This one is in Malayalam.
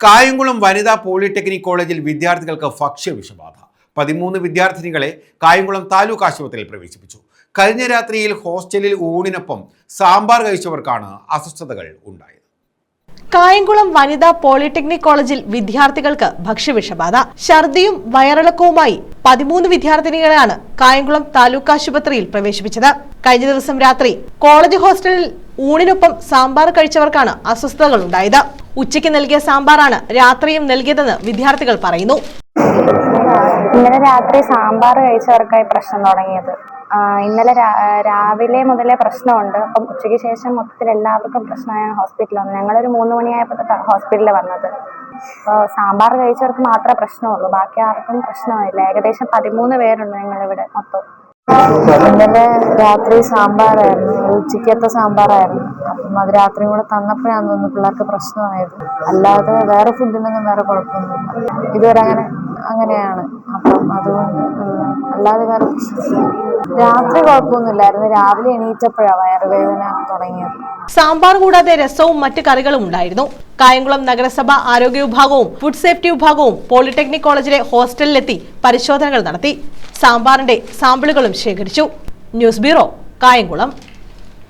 കായംകുളം വനിതാ പോളിടെക്നിക് കോളേജിൽ വിദ്യാർത്ഥികൾക്ക് ഭക്ഷ്യവിഷബാധ. പതിമൂന്ന് വിദ്യാർത്ഥിനികളെ കായംകുളം താലൂക്ക് ആശുപത്രിയിൽ പ്രവേശിപ്പിച്ചു. കഴിഞ്ഞ രാത്രിയിൽ ഹോസ്റ്റലിൽ ഊണിനൊപ്പം സാമ്പാർ കഴിച്ചവർക്കാണ് അസ്വസ്ഥതകൾ ഉണ്ടായത്. കായംകുളം വനിതാ പോളിടെക്നിക് കോളേജിൽ വിദ്യാർത്ഥികൾക്ക് ഭക്ഷ്യവിഷബാധ. ഛർദിയും വയറിളക്കവുമായി പതിമൂന്ന് വിദ്യാർത്ഥിനികളെയാണ് കായംകുളം താലൂക്ക് ആശുപത്രിയിൽ പ്രവേശിപ്പിച്ചത്. കഴിഞ്ഞ ദിവസം രാത്രി കോളേജ് ഹോസ്റ്റലിൽ ഊണിനൊപ്പം സാമ്പാർ കഴിച്ചവർക്കാണ് അസ്വസ്ഥതകൾ ഉണ്ടായത്. ഉച്ചയ്ക്ക് നൽകിയ സാമ്പാറാണ് രാത്രിയും നൽകിയതെന്ന് വിദ്യാർത്ഥികൾ പറയുന്നു. ഇന്നലെ രാത്രി സാമ്പാർ കഴിച്ചവർക്കായി പ്രശ്നം തുടങ്ങിയത്. ഇന്നലെ രാവിലെ മുതലേ പ്രശ്നമുണ്ട്. അപ്പം ഉച്ചയ്ക്ക് ശേഷം മൊത്തത്തിൽ എല്ലാവർക്കും പ്രശ്നമായ ഹോസ്പിറ്റലിൽ വന്നു ഞങ്ങളൊരു മൂന്ന് മണിയായപ്പോൾ ഹോസ്പിറ്റലിൽ വന്നത്. അപ്പോൾ സാമ്പാർ കഴിച്ചവർക്ക് മാത്രമേ പ്രശ്നമുള്ളൂ. ബാക്കി ആർക്കും പ്രശ്നമില്ല ഏകദേശം പതിമൂന്ന് പേരുണ്ട് ഞങ്ങളിവിടെ മൊത്തം. ഇന്നലെ രാത്രി സാമ്പാറായിരുന്നു. ഉച്ചക്കത്തെ സാമ്പാറായിരുന്നു. അപ്പം അത് രാത്രിയും കൂടെ തന്നപ്പോഴാണ് തോന്നുന്നു പിള്ളേർക്ക് പ്രശ്നമായത് അല്ലാതെ വേറെ ഫുഡിനൊന്നും വേറെ കുഴപ്പമൊന്നുമില്ല. ഇതുവരെ അങ്ങനെ അങ്ങനെയാണ്. അപ്പം അതുകൊണ്ട് അല്ലാതെ വേറെ രാത്രി കുഴപ്പമൊന്നുമില്ലായിരുന്നു. രാവിലെ എണീറ്റപ്പോഴാണ് വയറുവേദന തുടങ്ങിയത്. സാമ്പാർ കൂടാതെ രസവും മറ്റു കറികളും ഉണ്ടായിരുന്നു. കായംകുളം നഗരസഭ ആരോഗ്യ വിഭാഗവും ഫുഡ് സേഫ്റ്റി വിഭാഗവും പോളിടെക്നിക് കോളേജിലെ ഹോസ്റ്റലിലെത്തി പരിശോധനകൾ നടത്തി. സാമ്പാറിന്റെ സാമ്പിളുകളും ശേഖരിച്ചു. News bureau Kayamkulam.